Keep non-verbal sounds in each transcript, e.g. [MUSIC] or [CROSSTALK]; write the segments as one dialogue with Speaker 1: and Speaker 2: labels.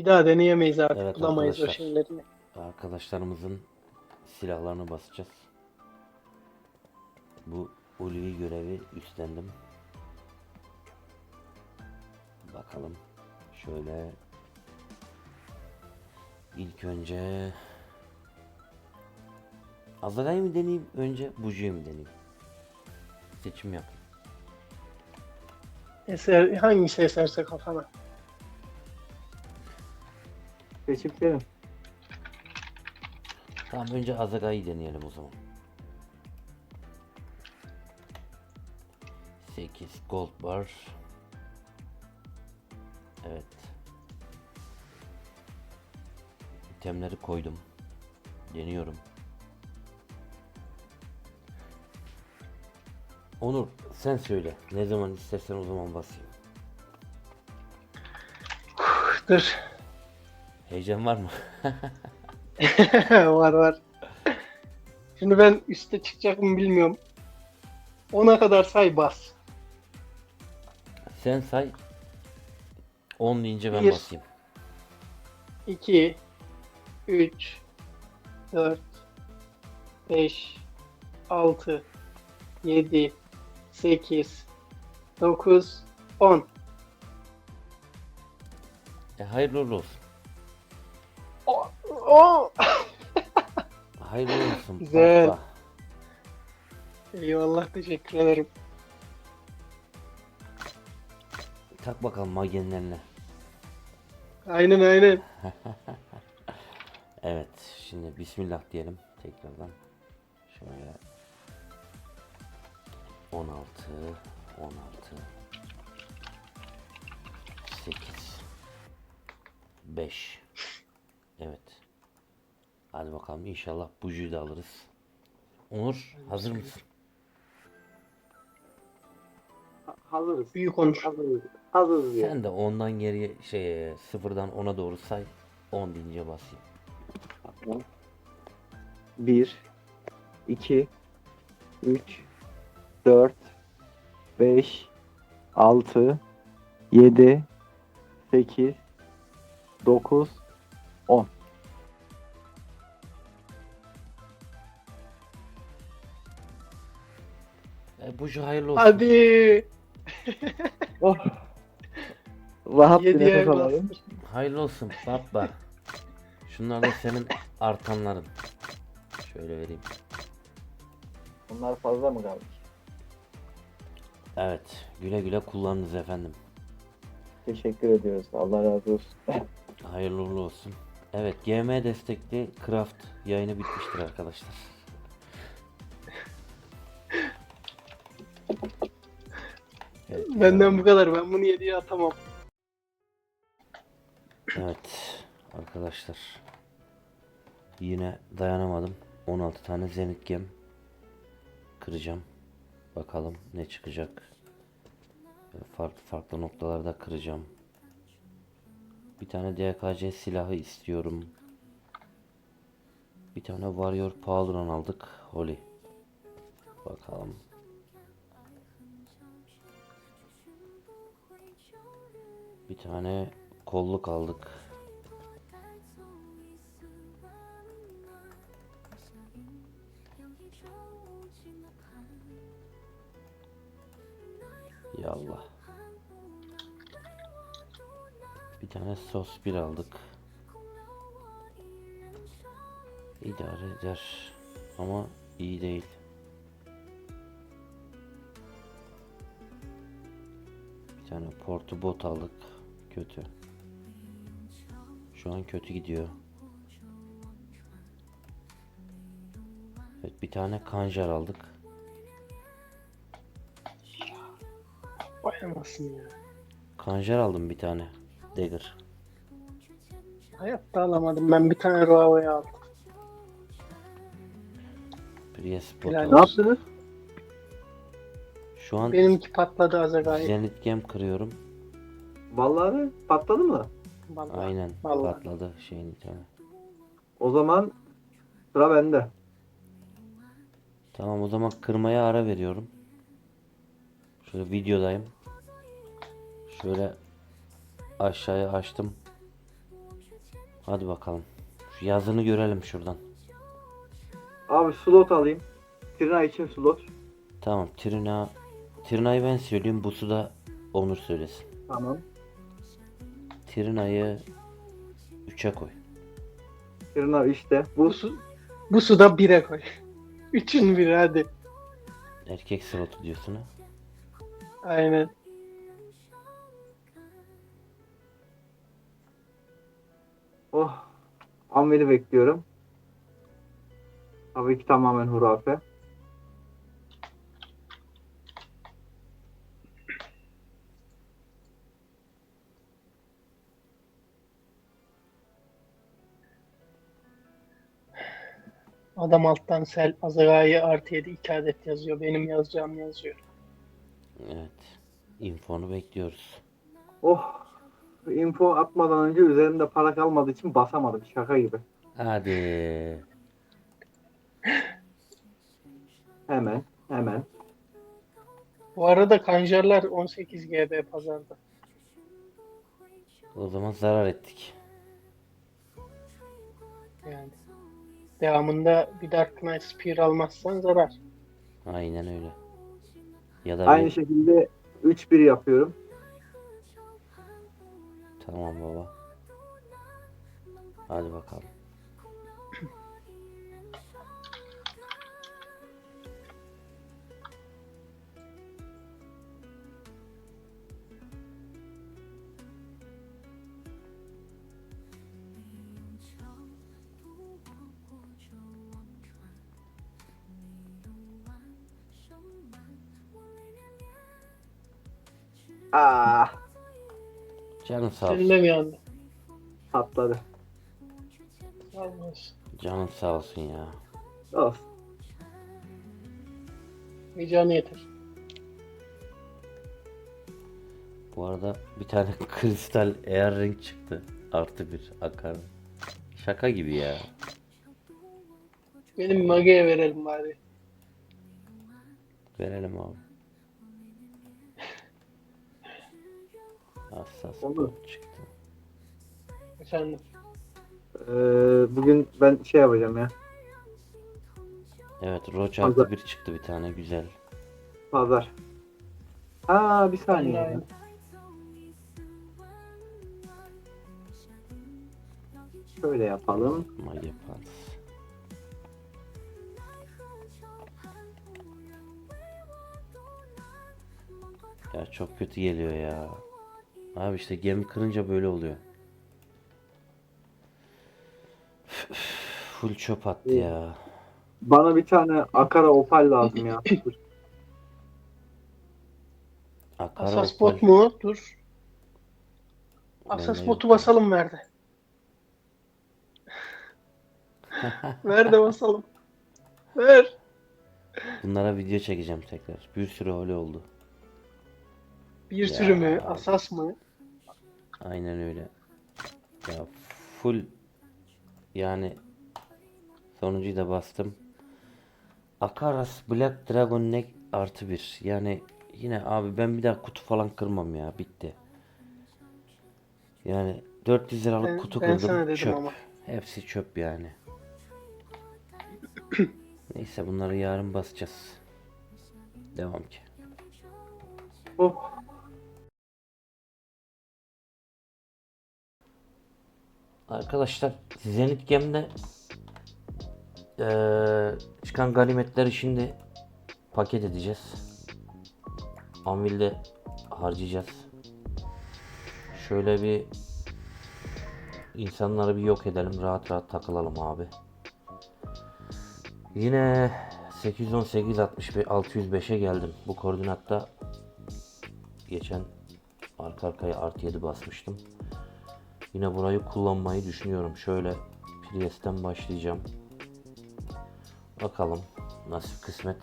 Speaker 1: Bir daha deneyemeyiz artık.
Speaker 2: Evet
Speaker 1: Bulamayız o
Speaker 2: arkadaşlar.
Speaker 1: şeyleri.
Speaker 2: Arkadaşlarımızın silahlarını basacağız. Bu ulvi görevi üstlendim. Bakalım. Şöyle ilk önce Azagay'ı mı deneyeyim önce Buju'yu mu deneyeyim? Seçim yap.
Speaker 1: Eser, hangisi eserse kafana.
Speaker 3: Seçip.
Speaker 2: Tamam önce Azagay'ı deneyelim o zaman. 8 gold bar. Evet. İtemleri koydum. Deniyorum. Onur sen söyle. Ne zaman istersen o zaman basayım.
Speaker 1: Dur.
Speaker 2: Heyecan var mı? [LAUGHS]
Speaker 1: var var. Şimdi ben üste çıkacak mı bilmiyorum. Ona kadar say bas.
Speaker 2: Sen say. 10 deyince ben
Speaker 1: Bir.
Speaker 2: basayım.
Speaker 1: 2 3 4 5 6 7 8 9 10
Speaker 2: E, hayırlı uğurlu olsun.
Speaker 1: O, o.
Speaker 2: Hayırlı olsun. [LAUGHS]
Speaker 1: Güzel.
Speaker 2: baba.
Speaker 1: Eyvallah teşekkür ederim.
Speaker 2: Tak bakalım magenlerine.
Speaker 1: Aynen aynen. [LAUGHS]
Speaker 2: Evet. Şimdi bismillah diyelim tekrardan. Şöyle 16 16 8 5 Evet. Hadi bakalım inşallah bujuyu da alırız. Onur hazır mısın?
Speaker 3: Hazırız.
Speaker 1: Büyük konuş.
Speaker 3: Hazırız. Hazırız ya.
Speaker 2: Sen de ondan geriye şey sıfırdan ona doğru say. 10 deyince basayım.
Speaker 3: Tamam. 1 2 3 4 5 6 7 8 9 10
Speaker 2: E, buju hayırlı olsun.
Speaker 1: Hadi. [LAUGHS]
Speaker 3: Oh. Rahat bir
Speaker 1: Yediye
Speaker 3: nefes
Speaker 1: bas.
Speaker 3: alalım.
Speaker 2: Hayırlı olsun baba. Şunlar da senin [LAUGHS] artanların. Şöyle vereyim.
Speaker 3: Bunlar fazla mı kalmış?
Speaker 2: Evet. Güle güle kullanınız efendim.
Speaker 3: Teşekkür ediyoruz. Allah razı olsun. [LAUGHS]
Speaker 2: Hayırlı uğurlu olsun. Evet. GM destekli craft yayını bitmiştir arkadaşlar. Evet,
Speaker 1: Benden bu kadar. Ben bunu yediye atamam.
Speaker 2: Evet arkadaşlar. Yine dayanamadım. 16 tane zenit gem kıracağım. Bakalım ne çıkacak. Farklı farklı noktalarda kıracağım. Bir tane DKC silahı istiyorum. Bir tane Warrior Powder'dan aldık. Holy. Bakalım. Bir tane kolluk aldık. Sos bir aldık. İdare eder. Ama iyi değil. Bir tane portu bot aldık. Kötü. Şu an kötü gidiyor. Evet bir tane kanjar aldık.
Speaker 1: Vay anasını ya.
Speaker 2: Kanjar aldım bir tane. Dagger.
Speaker 1: Hayatta alamadım. Ben bir tane Ruava'yı aldım.
Speaker 2: Prius
Speaker 3: ne yaptınız?
Speaker 2: Şu an
Speaker 1: Benimki patladı az gayet.
Speaker 2: Zenit Gem kırıyorum.
Speaker 3: Vallahi? Patladı mı?
Speaker 1: Vallahi.
Speaker 2: Aynen
Speaker 1: Vallahi.
Speaker 2: patladı şeyin bir tane.
Speaker 3: O zaman sıra bende.
Speaker 2: Tamam o zaman kırmaya ara veriyorum. Şöyle videodayım. Şöyle aşağıya açtım. Hadi bakalım. Şu yazını görelim şuradan.
Speaker 3: Abi slot alayım. Trina için slot.
Speaker 2: Tamam Trina. Trina'yı ben söyleyeyim. Busu da Onur söylesin.
Speaker 3: Tamam.
Speaker 2: Trina'yı 3'e koy.
Speaker 3: Trina işte. Bu
Speaker 1: su, bu suda bire koy. [LAUGHS] Üçün biri hadi.
Speaker 2: Erkek slotu diyorsun ha.
Speaker 1: Aynen.
Speaker 3: Oh. Ameli bekliyorum. Tabii ki tamamen hurafe.
Speaker 1: Adam alttan sel Azra'yı artı 7 iki adet yazıyor. Benim yazacağım yazıyor.
Speaker 2: Evet. Infonu bekliyoruz.
Speaker 3: Oh. Info atmadan önce üzerimde para kalmadığı için basamadım. Şaka gibi.
Speaker 2: Hadi.
Speaker 3: Hemen. Hemen.
Speaker 1: Bu arada kanjarlar 18 GB pazarda.
Speaker 2: O zaman zarar ettik.
Speaker 1: Yani. Devamında bir Dark Knight Spear almazsan zarar.
Speaker 2: Aynen öyle. Ya da
Speaker 3: Aynı
Speaker 2: bir-
Speaker 3: şekilde 3-1 yapıyorum.
Speaker 2: 等，好不好？
Speaker 3: 啊，啊。
Speaker 2: Canın sağ olsun.
Speaker 1: de bir anda.
Speaker 3: patladı.
Speaker 2: Canın sağ olsun ya.
Speaker 3: Olsun.
Speaker 1: Bir canı yeter.
Speaker 2: Bu arada bir tane [LAUGHS] kristal eğer renk çıktı. Artı bir akar. Şaka gibi ya.
Speaker 1: Benim Mage'ye verelim bari.
Speaker 2: Verelim abi. Hassas
Speaker 3: Olur.
Speaker 2: bot çıktı.
Speaker 1: Efendim.
Speaker 3: Ee, bugün ben şey yapacağım ya.
Speaker 2: Evet Roach
Speaker 3: Fazla-
Speaker 2: artı bir çıktı bir tane güzel.
Speaker 3: Pazar. Aa bir saniye. Ya. Şöyle yapalım.
Speaker 2: Mage Pants. Ya çok kötü geliyor ya. Abi işte gemi kırınca böyle oluyor. Full çöp attı ya.
Speaker 3: Bana bir tane Akara Opal lazım ya. [LAUGHS]
Speaker 2: Akara
Speaker 1: Asas
Speaker 2: Opal.
Speaker 1: mu? Dur. Asas
Speaker 2: Bende
Speaker 1: botu
Speaker 2: yok.
Speaker 1: basalım verdi. [LAUGHS] Ver de basalım. Ver.
Speaker 2: Bunlara video çekeceğim tekrar. Bir sürü öyle oldu.
Speaker 1: Bir
Speaker 2: Ya.
Speaker 1: sürü mü? Asas mı?
Speaker 2: Aynen öyle. Ya full yani sonuncuyu da bastım. Akaras Black Dragon Neck artı bir. Yani yine abi ben bir daha kutu falan kırmam ya. Bitti. Yani 400 liralık
Speaker 1: Ben-
Speaker 2: kutu
Speaker 1: ben
Speaker 2: kırdım. Çöp.
Speaker 1: ama.
Speaker 2: Hepsi çöp yani. [COUGHS] Neyse bunları yarın basacağız. Devam ki.
Speaker 3: Oh.
Speaker 2: Arkadaşlar Zenit Gem'de eee, çıkan ganimetleri şimdi paket edeceğiz. Anvil'de harcayacağız. Şöyle bir insanları bir yok edelim. Rahat rahat takılalım abi. Yine 818 65 605'e geldim. Bu koordinatta geçen arka arkaya artı 7 basmıştım. Yine burayı kullanmayı düşünüyorum. Şöyle Prius'ten başlayacağım. Bakalım nasip kısmet.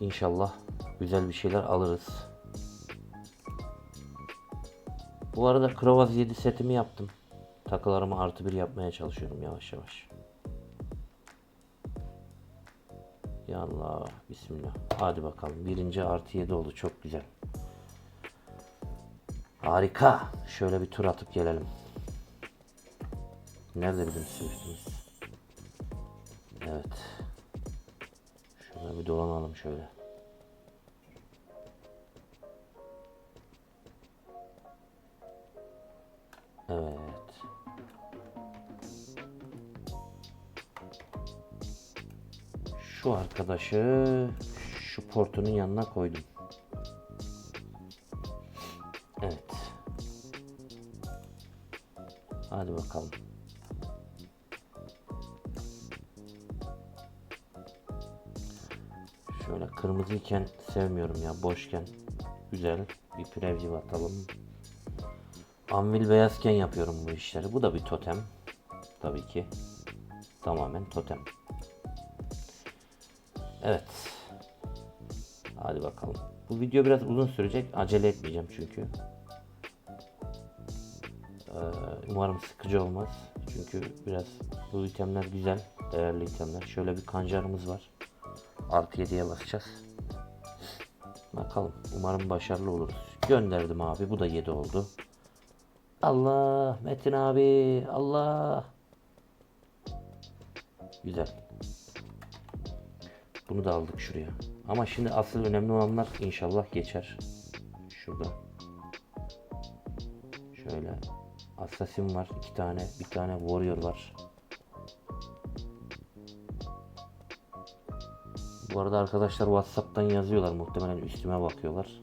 Speaker 2: İnşallah güzel bir şeyler alırız. Bu arada Krovaz 7 setimi yaptım. Takılarımı artı bir yapmaya çalışıyorum yavaş yavaş. Ya Allah, Bismillah. Hadi bakalım. Birinci artı 7 oldu. Çok güzel. Harika. Şöyle bir tur atıp gelelim. Nerede bizim Swift'imiz? Evet. Şurada bir dolanalım şöyle. Evet. Şu arkadaşı şu portunun yanına koydum. Şöyle kırmızıyken sevmiyorum ya boşken güzel bir preview atalım. Anvil beyazken yapıyorum bu işleri. Bu da bir totem. Tabii ki. Tamamen totem. Evet. Hadi bakalım. Bu video biraz uzun sürecek. Acele etmeyeceğim çünkü. Ee, umarım sıkıcı olmaz. Çünkü biraz bu itemler güzel. Değerli itemler. Şöyle bir kancarımız var. Artı 7'ye basacağız. Bakalım. Umarım başarılı oluruz. Gönderdim abi. Bu da 7 oldu. Allah. Metin abi. Allah. Güzel. Bunu da aldık şuraya. Ama şimdi asıl önemli olanlar inşallah geçer. Şurada. Şöyle. Assassin var. iki tane. Bir tane warrior var. Bu arada arkadaşlar Whatsapp'tan yazıyorlar. Muhtemelen üstüme bakıyorlar.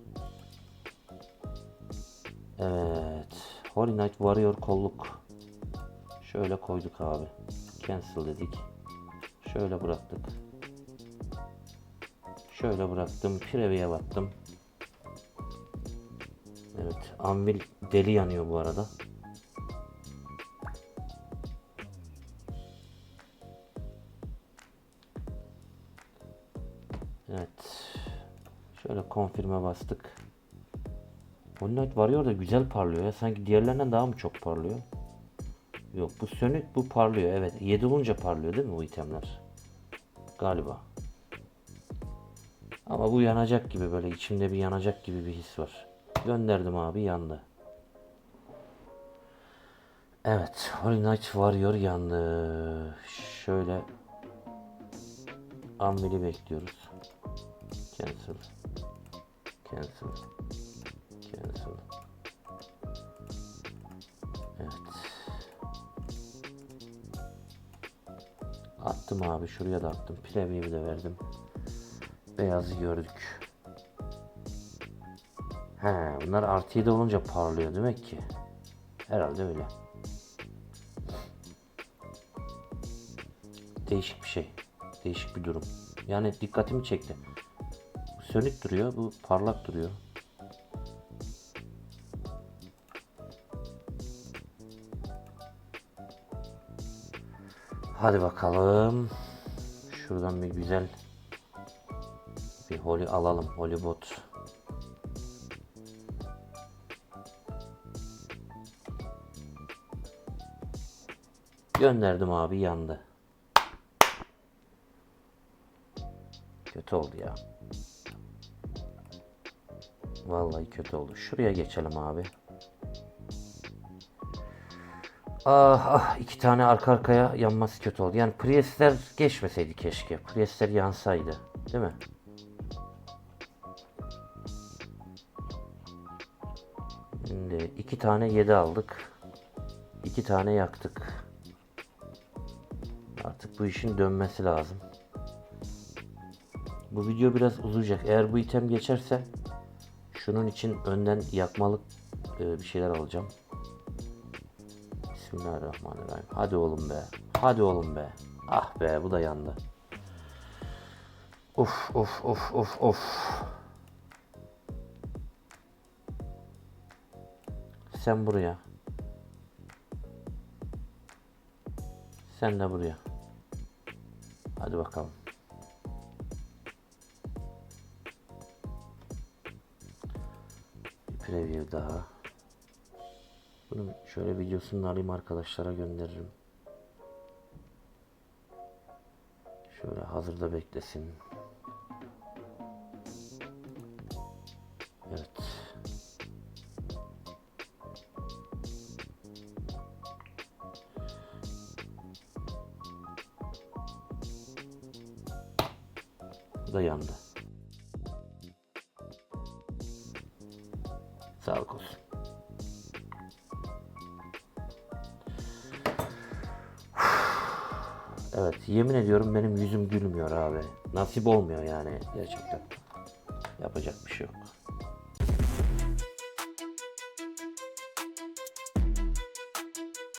Speaker 2: Evet. Holy Knight Warrior kolluk. Şöyle koyduk abi. Cancel dedik. Şöyle bıraktık. Şöyle bıraktım. Preview'e battım. Evet. Anvil deli yanıyor bu arada. Evet. Şöyle konfirme bastık. Holy Knight Warrior da güzel parlıyor ya. Sanki diğerlerinden daha mı çok parlıyor? Yok bu sönük bu parlıyor. Evet 7 olunca parlıyor değil mi bu itemler? Galiba. Ama bu yanacak gibi böyle içimde bir yanacak gibi bir his var. Gönderdim abi yandı. Evet Holy Knight Warrior yandı. Şöyle Anvil'i bekliyoruz. Cancel. Cancel. Cancel. Evet. Attım abi şuraya da attım. Preview'i de verdim. Beyazı gördük. He, bunlar artı 7 olunca parlıyor demek ki. Herhalde öyle. Değişik bir şey. Değişik bir durum. Yani dikkatimi çekti. Sönük duruyor, bu parlak duruyor. Hadi bakalım. Şuradan bir güzel bir holy alalım. Holy bot. Gönderdim abi yandı. Kötü oldu ya. Vallahi kötü oldu. Şuraya geçelim abi. Ah ah iki tane arka arkaya yanması kötü oldu. Yani Priestler geçmeseydi keşke. Priestler yansaydı. Değil mi? Şimdi iki tane 7 aldık. iki tane yaktık. Artık bu işin dönmesi lazım. Bu video biraz uzayacak. Eğer bu item geçerse şunun için önden yakmalık e, bir şeyler alacağım. Bismillahirrahmanirrahim. Hadi oğlum be. Hadi oğlum be. Ah be bu da yandı. Of of of of of. Sen buraya. Sen de buraya. Hadi bakalım. Preview daha. Bunun şöyle videosunu alayım arkadaşlara gönderirim. Şöyle hazırda beklesin. Evet. da yandı. Yemin ediyorum benim yüzüm gülmüyor abi. Nasip olmuyor yani gerçekten. Yapacak bir şey.